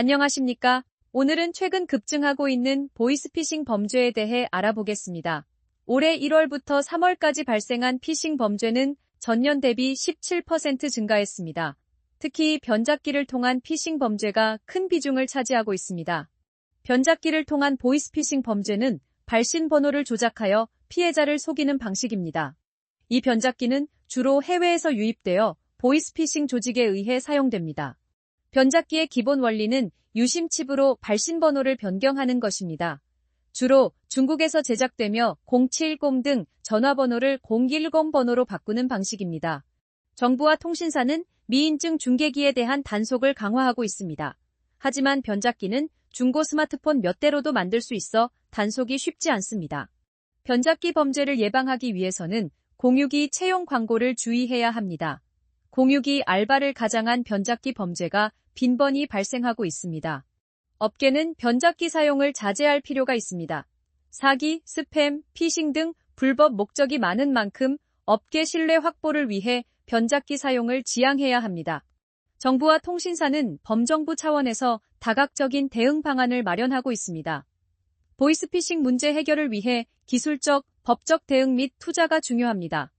안녕하십니까? 오늘은 최근 급증하고 있는 보이스피싱 범죄에 대해 알아보겠습니다. 올해 1월부터 3월까지 발생한 피싱 범죄는 전년 대비 17% 증가했습니다. 특히 변작기를 통한 피싱 범죄가 큰 비중을 차지하고 있습니다. 변작기를 통한 보이스피싱 범죄는 발신 번호를 조작하여 피해자를 속이는 방식입니다. 이 변작기는 주로 해외에서 유입되어 보이스피싱 조직에 의해 사용됩니다. 변작기의 기본 원리는 유심칩으로 발신 번호를 변경하는 것입니다. 주로 중국에서 제작되며 070 등 전화번호를 010 번호로 바꾸는 방식입니다. 정부와 통신사는 미인증 중계기에 대한 단속을 강화하고 있습니다. 하지만 변작기는 중고 스마트폰 몇 대로도 만들 수 있어 단속이 쉽지 않습니다. 변작기 범죄를 예방하기 위해서는 공유기 채용 광고를 주의해야 합니다. 공유기 알바를 가장한 변작기 범죄가 빈번히 발생하고 있습니다. 업계는 변작기 사용을 자제할 필요가 있습니다. 사기, 스팸, 피싱 등 불법 목적이 많은 만큼 업계 신뢰 확보를 위해 변작기 사용을 지양해야 합니다. 정부와 통신사는 범정부 차원에서 다각적인 대응 방안을 마련하고 있습니다. 보이스피싱 문제 해결을 위해 기술적, 법적 대응 및 투자가 중요합니다.